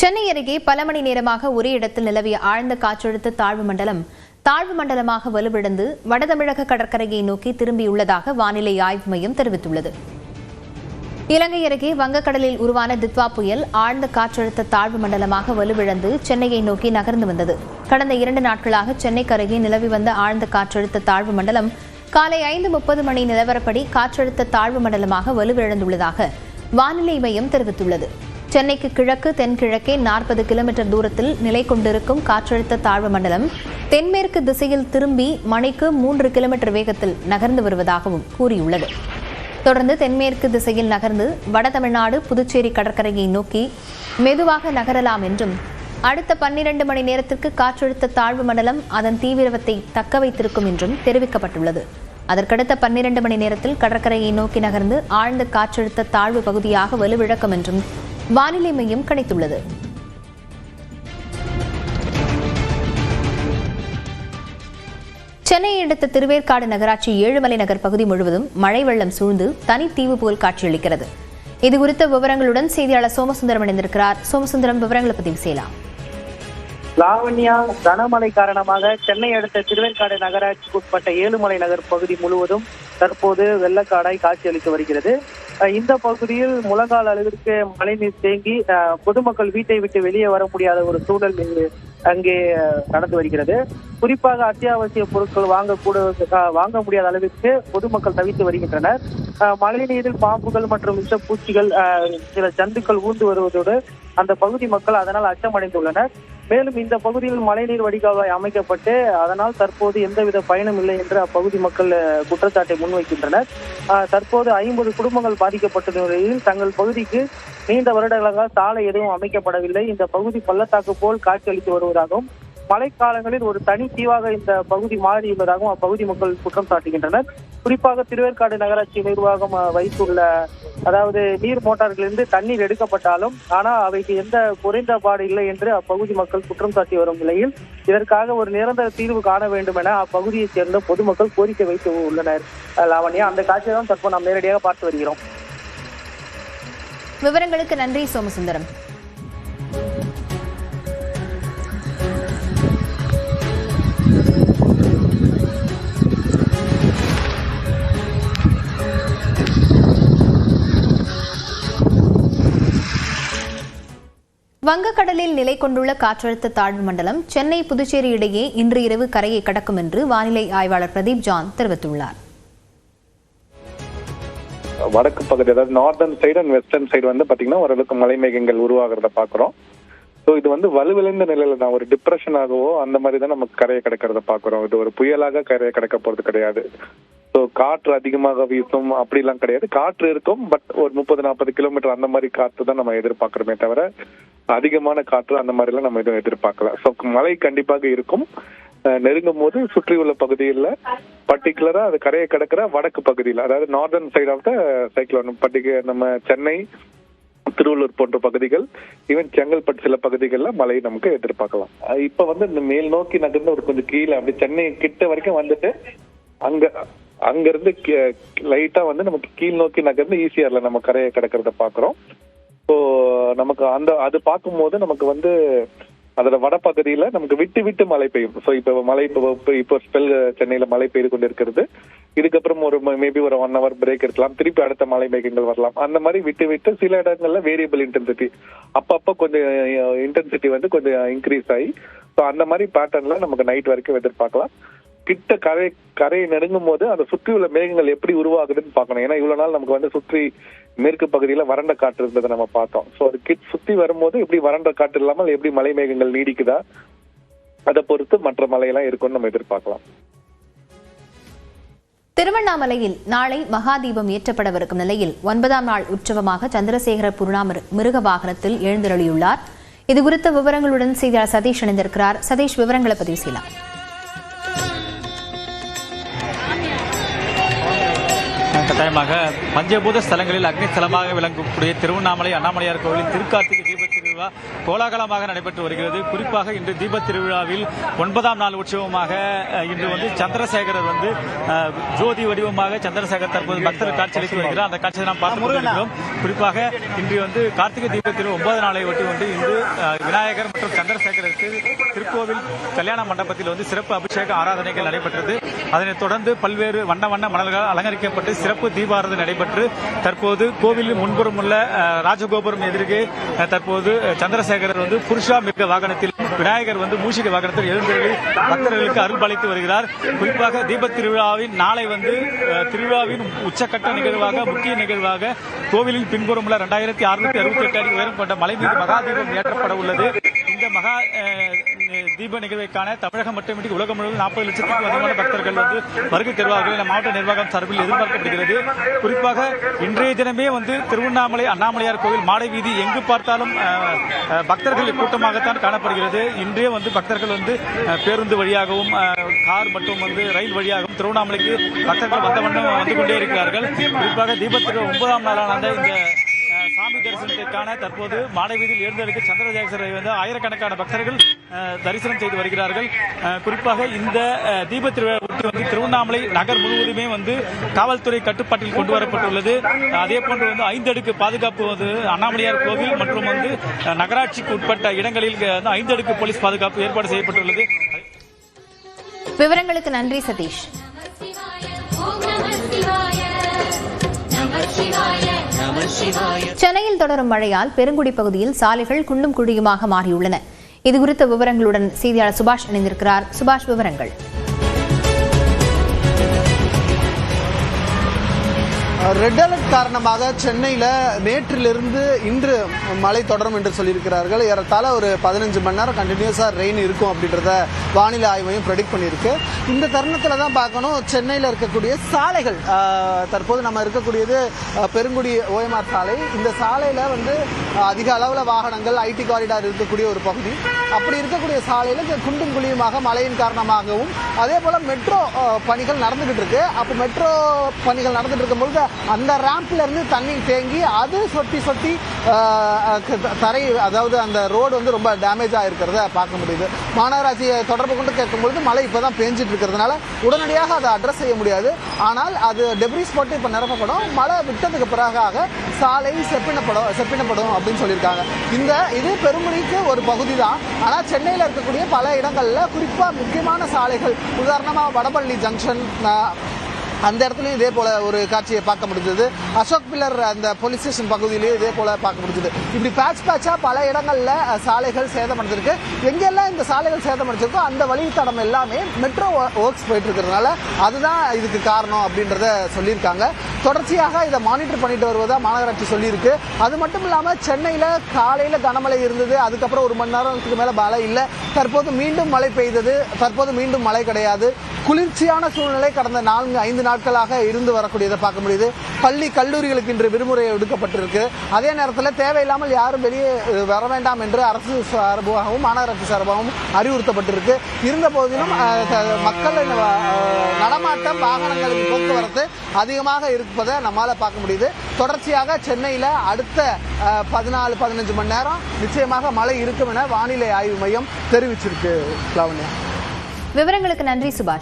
சென்னை அருகே பல மணி நேரமாக ஒரே இடத்தில் நிலவிய ஆழ்ந்த காற்றழுத்த தாழ்வு மண்டலம் தாழ்வு மண்டலமாக வலுவிழந்து வடதமிழக கடற்கரையை நோக்கி திரும்பியுள்ளதாக வானிலை ஆய்வு மையம் தெரிவித்துள்ளது. இலங்கை அருகே வங்கக்கடலில் உருவான தித்வா புயல் ஆழ்ந்த காற்றழுத்த தாழ்வு மண்டலமாக வலுவிழந்து சென்னையை நோக்கி நகர்ந்து வந்தது. கடந்த இரண்டு நாட்களாக சென்னைக்கு அருகே நிலவி வந்த ஆழ்ந்த காற்றழுத்த தாழ்வு மண்டலம் காலை ஐந்து முப்பது மணி நிலவரப்படி காற்றழுத்த தாழ்வு மண்டலமாக வலுவிழந்துள்ளதாக வானிலை மையம் தெரிவித்துள்ளது. சென்னைக்கு கிழக்கு தென்கிழக்கே நாற்பது கிலோமீட்டர் தூரத்தில் நிலை கொண்டிருக்கும் காற்றழுத்த தாழ்வு மண்டலம் தென்மேற்கு திசையில் திரும்பி மணிக்கு மூன்று கிலோமீட்டர் வேகத்தில் நகர்ந்து வருவதாகவும் கூறியுள்ளது. தொடர்ந்து தென்மேற்கு திசையில் நகர்ந்து வட தமிழ்நாடு புதுச்சேரி கடற்கரையை நோக்கி மெதுவாக நகரலாம் என்றும் அடுத்த பன்னிரண்டு மணி நேரத்திற்கு காற்றழுத்த தாழ்வு மண்டலம் அதன் தீவிரத்தை தக்க வைத்திருக்கும் என்றும் தெரிவிக்கப்பட்டுள்ளது. அதற்கடுத்த பன்னிரண்டு மணி நேரத்தில் கடற்கரையை நோக்கி நகர்ந்து ஆழ்ந்த காற்றழுத்த தாழ்வு பகுதியாக வலுவிழக்கும் என்றும் வானிலை மையம் கணித்துள்ளது. சென்னையை அடுத்த திருவேற்காடு நகராட்சி ஏழுமலை நகர் பகுதி முழுவதும் மழை வெள்ளம் சூழ்ந்து தனித்தீவு போல் காட்சியளிக்கிறது. இது குறித்த விவரங்களுடன் செய்தியாளர் சோமசுந்தரம் இணைந்திருக்கிறார். சோமசுந்தரம் விவரங்களை பதிவு செய்யலாம். லாவண்யா கனமழை காரணமாக சென்னை அடுத்த திருவேற்காடு நகராட்சிக்கு உட்பட்ட ஏழுமலை நகர் பகுதி முழுவதும் தற்போது வெள்ளக்காடாய் காட்சியளித்து வருகிறது. இந்த பகுதியில் முழங்கால் அளவிற்கு மழைநீர் தேங்கி பொதுமக்கள் வீட்டை விட்டு வெளியே வர முடியாத ஒரு சூழல் இங்கு அங்கே நடந்து வருகிறது. குறிப்பாக அத்தியாவசிய பொருட்கள் வாங்கக்கூட வாங்க முடியாத அளவிற்கு பொதுமக்கள் தவித்து வருகின்றனர். மழைநீரில் மழை நீரில் பாம்புகள் மற்றும் விஷப்பூச்சிகள் சில ஜந்துக்கள் ஊர்ந்து வருவதோடு அந்த பகுதி மக்கள் அதனால் அச்சமடைந்துள்ளனர். மேலும் இந்த பகுதியில் மழைநீர் வடிகால்வாய் அமைக்கப்பட்டு அதனால் தற்போது எந்தவித பயனும் இல்லை என்று அப்பகுதி மக்கள் குற்றச்சாட்டை முன்வைக்கின்றனர். தற்போது ஐம்பது குடும்பங்கள் பாதிக்கப்பட்ட நிலையில் தங்கள் பகுதிக்கு நீண்ட வருடங்களாக சாலை எதுவும் அமைக்கப்படவில்லை. இந்த பகுதி பள்ளத்தாக்கு போல் காட்சியளித்து வருவதாகவும் மழைக்காலங்களில் ஒரு தனி தீவாக இந்த பகுதி மாறியுள்ளதாகவும் அப்பகுதி மக்கள் குற்றம் சாட்டுகின்றனர். குறிப்பாக திருவேற்காடு நகராட்சி நிர்வாகம் வைத்துள்ள அதாவது நீர் மோட்டார்களிலிருந்து தண்ணீர் எடுக்கப்பட்டாலும் ஆனால் அவைக்கு எந்த குறைந்தபாடு இல்லை என்று அப்பகுதி மக்கள் குற்றம் சாட்டி வரும் நிலையில் இதற்காக ஒரு நிரந்தர தீர்வு காண வேண்டும் என அப்பகுதியைச் சேர்ந்த பொதுமக்கள் கோரிக்கை வைத்து உள்ளனர். லாவண்யா அந்த காட்சியை தான் தற்போது நாம் நேரடியாக பார்த்து வருகிறோம். விவரங்களுக்கு நன்றி சோமசுந்தரம். வங்கக்கடலில் நிலை கொண்டுள்ள காற்றழுத்த தாழ்வு மண்டலம் சென்னை புதுச்சேரி இடையே இன்று இரவு கரையை கடக்கும் என்று வானிலை ஆய்வாளர் பிரதீப் ஜான் தெரிவித்துள்ளார். வடக்கு பகுதி அதாவது northern side and western side வந்து பாத்தீங்கன்னா ஓரளவுக்கு மலை மேகங்கள் உருவாகிறத பாக்குறோம். ஸோ இது வந்து வலுவிழந்த நிலையில தான் ஒரு டிப்ரெஷனாகவோ அந்த மாதிரி தான் நமக்கு கரையை கிடக்கிறத பாக்குறோம். இது ஒரு புயலாக கரையை கிடக்க போறது கிடையாது. ஸோ காற்று அதிகமாக வீசும் அப்படிலாம் கிடையாது. காற்று இருக்கும் பட் ஒரு முப்பது நாற்பது கிலோமீட்டர் அந்த மாதிரி காற்று தான் நம்ம எதிர்பார்க்குறோமே தவிர அதிகமான காற்று அந்த மாதிரிலாம் நம்ம எதுவும் எதிர்பார்க்கல. ஸோ மழை கண்டிப்பாக இருக்கும். நெருங்கும் போது சுற்றி உள்ள பகுதியில் பர்டிகுலரா அது கரையை கிடக்கிற வடக்கு பகுதியில் அதாவது northern side of the cyclone particular நம்ம சென்னை திருவள்ளூர் போன்ற பகுதிகள் ஈவன் செங்கல்பட்டு சில பகுதிகளில் மழை நமக்கு எதிர்பார்க்கலாம். இப்போ இப்ப வந்து இந்த மேல் நோக்கி நகர்ந்து ஒரு கொஞ்சம் கீழே அப்படி சென்னை கிட்ட வரைக்கும் வந்துட்டு அங்க அங்கிருந்து லைட்டா வந்து நமக்கு கீழ் நோக்கி நகர்ந்து ஈசிஆர்ல நம்ம கரையை கிடக்கிறத பாக்குறோம் ஸோ நமக்கு அந்த அது பார்க்கும்போது நமக்கு வந்து அதோட வடபகுதியில நமக்கு விட்டு விட்டு மழை பெய்யும். ஸோ இப்போ மழை இப்போ இப்போ- ஸ்பெல் சென்னையில மழை பெய்து கொண்டு இருக்கிறது இதுக்கப்புறம் ஒரு மேபி ஒரு ஒன் ஹவர் பிரேக் இருக்கலாம் திருப்பி அடுத்த மழை மேகங்கள் வரலாம். அந்த மாதிரி விட்டு விட்டு சில இடங்கள்ல வேரியபிள் இன்டென்சிட்டி அப்பப்போ கொஞ்சம் இன்டென்சிட்டி வந்து கொஞ்சம் இன்க்ரீஸ் ஆகி ஸோ அந்த மாதிரி பேட்டர்ன்ல நமக்கு நைட் வரைக்கும் எதிர்பார்க்கலாம். கிட்ட கரை கரையை நெருங்கும் போது அந்த சுற்றி உள்ள மேகங்கள் எப்படி உருவாகுதுன்னு பார்க்கணும். ஏன்னா இவ்வளவு நாள் நமக்கு வந்து சுற்றி மேற்கு பகுதியில வறண்ட காற்று இருந்ததை நம்ம பார்த்தோம். ஸோ அது கிட் சுத்தி வரும்போது எப்படி வறண்ட காற்று இல்லாமல் எப்படி மலை மேகங்கள் நீடிக்குதா அதை பொறுத்து மற்ற மலையெல்லாம் இருக்கும்னு நம்ம எதிர்பார்க்கலாம். திருவண்ணாமலையில் நாளை மகாதீபம் ஏற்றப்படவிருக்கும் நிலையில் ஒன்பதாம் நாள் உற்சவமாக சந்திரசேகர புருணாமர் மிருக வாகனத்தில் எழுந்தருளியுள்ளார். இதுகுறித்த விவரங்களுடன் செய்தியாளர் சதீஷ் இணைந்திருக்கிறார். சதீஷ் விவரங்களை பதிவு செய்யலாம். கட்டாயமாக பஞ்சபூத ஸ்தலங்களில் அக்னி ஸ்தலமாக விளங்கக்கூடிய திருவண்ணாமலை அண்ணாமலையார் கோவிலின் திருக்கார்த்திகை தீப திருவிழா கோலாகலமாக நடைபெற்று வருகிறது. குறிப்பாக இன்று தீபத் திருவிழாவில் ஒன்பதாம் நாள் உற்சவமாக இன்று வந்து சந்திரசேகரர் வந்து ஜோதி வடிவமாக சந்திரசேகர் தற்போது பக்தர் காட்சியளித்து வருகிறார். அந்த காட்சியை நாம் பார்த்து கொண்டிருக்கிறோம். குறிப்பாக இன்று வந்து கார்த்திகை தீபத்தில் ஒன்பது நாளை ஒட்டி வந்து இன்று விநாயகர் மற்றும் சந்திரசேகருக்கு திருக்கோவில் கல்யாண மண்டபத்தில் வந்து சிறப்பு அபிஷேக ஆராதனைகள் நடைபெற்றது. அதனைத் தொடர்ந்து பல்வேறு வண்ண வண்ண மலர்கள் அலங்கரிக்கப்பட்டு சிறப்பு தீபாரதனை நடைபெற்று தற்போது கோவிலின் முன்புறம் உள்ள ராஜகோபுரம் எதிர்கே தற்போது சந்திரசேகரர் வந்து புருஷா மிக வாகனத்தில் விநாயகர் வந்து மூஷிக வாகனத்தில் எழுந்தருளி பக்தர்களுக்கு அருள்பாலித்து வருகிறார். குறிப்பாக தீபத் திருவிழாவின் நாளை வந்து திருவிழாவின் உச்சக்கட்ட நிகழ்வாக முக்கிய நிகழ்வாக கோவிலின் பின்புறம் உள்ள இரண்டாயிரத்தி அறுநூத்தி அறுபத்தி எட்டு அடி உயரம் கொண்ட மலை மீது மகாதீபம் ஏற்றப்பட உள்ளது. இந்த மகா அஹ், தீப நிகழ்வைக்கான தமிழகம் மட்டுமின்றி உலகம் முழுவதும் நாற்பது லட்சத்துக்கும் அதிகமான பக்தர்கள் வந்து வருகை தருவார்கள். என மாவட்ட நிர்வாகம் சார்பில் எதிர்பார்க்கப்படுகிறது. குறிப்பாக இன்றைய தினமே வந்து திருவண்ணாமலை அண்ணாமலையார் கோவில் மாடை வீதி எங்கு பார்த்தாலும் பக்தர்கள் கூட்டமாகத்தான் காணப்படுகிறது. இன்றே வந்து பக்தர்கள் வந்து பேருந்து வழியாகவும் கார் மற்றும் வந்து ரயில் வழியாகவும் திருவண்ணாமலைக்கு பக்தர்கள் வந்த வண்ணம் வந்து கொண்டே இருக்கிறார்கள். குறிப்பாக தீபத்திற்கு ஒன்பதாம் நாளான இந்த சாமி தரிசனத்திற்கான தற்போது மாடவீதியில் எழுந்தெடுக்க சந்திரசேகரை வந்து ஆயிரக்கணக்கான பக்தர்கள் அஹ், தரிசனம் செய்து வருகிறார்கள். குறிப்பாக இந்த தீப வந்து திருவண்ணாமலை நகர் முழுவதுமே வந்து காவல்துறை கட்டுப்பாட்டில் கொண்டு வரப்பட்டுள்ளது. அதே போன்று வந்து ஐந்தடுக்கு பாதுகாப்பு வந்து அண்ணாமலையார் கோவில் மற்றும் வந்து நகராட்சிக்கு உட்பட்ட இடங்களில் வந்து ஐந்தடுக்கு போலீஸ் பாதுகாப்பு ஏற்பாடு செய்யப்பட்டுள்ளது. விவரங்களுக்கு நன்றி சதீஷ். சென்னையில் தொடரும் மழையால் பெருங்குடி பகுதியில் சாலைகள் குண்டும் குழியுமாக மாறியுள்ளன. இதுகுறித்த விவரங்களுடன் செய்தியாளர் சுபாஷ் இணைந்திருக்கிறார். சுபாஷ் விவரங்கள். ரெட் அலர்ட் காரணமாக சென்னையில் நேற்றிலிருந்து இன்று மழை தொடரும் என்று சொல்லியிருக்கிறார்கள். ஏறத்தாழ ஒரு பதினஞ்சு மணி நேரம் கண்டினியூஸாக ரெயின் இருக்கும் அப்படின்றத வானிலை ஆய்வையும் ப்ரெடிக்ட் பண்ணியிருக்கு. இந்த தருணத்தில் தான் பார்க்கணும். சென்னையில் இருக்கக்கூடிய சாலைகள் தற்போது நம்ம இருக்கக்கூடியது பெருங்குடி ஓஎம்ஆர் சாலை. இந்த சாலையில் வந்து அதிக அளவில் வாகனங்கள் ஐடி காரிடார் இருக்கக்கூடிய ஒரு பகுதி. அப்படி இருக்கக்கூடிய சாலையில் குண்டும் குழியுமாக மழையின் காரணமாகவும் அதே போல் மெட்ரோ பணிகள் நடந்துகிட்டு இருக்கு. அப்போ மெட்ரோ பணிகள் நடந்துட்டு இருக்கும்பொழுது அந்த ரேம் இருந்து தண்ணி தேங்கி அது சொட்டி சொட்டி தரை அதாவது அந்த ரோடு வந்து ரொம்ப டேமேஜ் ஆயிருக்கிறத பார்க்க முடியுது. மாநகராட்சியை தொடர்பு கொண்டு கேட்கும்பொழுது மழை இப்போ தான் பேஞ்சிட்டு இருக்கிறதுனால உடனடியாக அதை அட்ரஸ் செய்ய முடியாது. ஆனால் அது டெப்ரிஸ் போட்டு இப்போ நிரப்பப்படும். மழை விட்டதுக்கு பிறகாக சாலை செப்பினப்படும் செப்பினப்படும் அப்படின்னு சொல்லியிருக்காங்க. இந்த இது பெருமணிக்கு ஒரு பகுதி தான் ஆனால் சென்னையில் இருக்கக்கூடிய பல இடங்களில் குறிப்பாக முக்கியமான சாலைகள் உதாரணமாக வடபள்ளி ஜங்ஷன் அந்த இடத்துலையும் இதே போல ஒரு காட்சியை பார்க்க முடிஞ்சது. அசோக் பில்லர் அந்த போலீஸ் ஸ்டேஷன் பகுதியிலேயே இதே போல பார்க்க முடிஞ்சது. இப்படி பேட்ச் பேட்சா பல இடங்கள்ல சாலைகள் சேதமடைஞ்சிருக்கு எங்கெல்லாம் இந்த சாலைகள் சேதமடைஞ்சிருக்கோ அந்த வழித்தடம் எல்லாமே மெட்ரோ ஒர்க்ஸ் போயிட்டு இருக்கிறதுனால அதுதான் இதுக்கு காரணம் அப்படின்றத சொல்லியிருக்காங்க. தொடர்ச்சியாக இதை மானிட்டர் பண்ணிட்டு வருவதா மாநகராட்சி சொல்லியிருக்கு. அது மட்டும் இல்லாம சென்னையில காலையில கனமழை இருந்தது. அதுக்கப்புறம் ஒரு மணி நேரத்துக்கு மேல மழை இல்லை. தற்போது மீண்டும் மழை பெய்தது. தற்போது மீண்டும் மழை கிடையாது. குளிர்ச்சியான சூழ்நிலை கடந்த நான்கு ஐந்து நாட்களாக இருந்து வரக்கூடியதை பார்க்க முடியுது. பள்ளி கல்லூரிகளுக்கு இன்று விடுமுறை எடுக்கப்பட்டிருக்கு. அதே நேரத்தில் தேவையில்லாமல் யாரும் வெளியே வர வேண்டாம் என்று அரசு சார்பாகவும் மாநகராட்சி சார்பாகவும் அறிவுறுத்தப்பட்டிருக்கு. இருந்த போதிலும் மக்கள் நடமாட்டம் வாகனங்களின் போக்குவரத்து அதிகமாக இருப்பதை நம்மால பார்க்க முடியுது. தொடர்ச்சியாக சென்னையில் அடுத்த பதினாலு பதினஞ்சு மணி நேரம் நிச்சயமாக மழை இருக்கும் என வானிலை ஆய்வு மையம் தெரிவிச்சிருக்கு லாவண்யா. விவரங்களுக்கு நன்றி சுபாஷ்.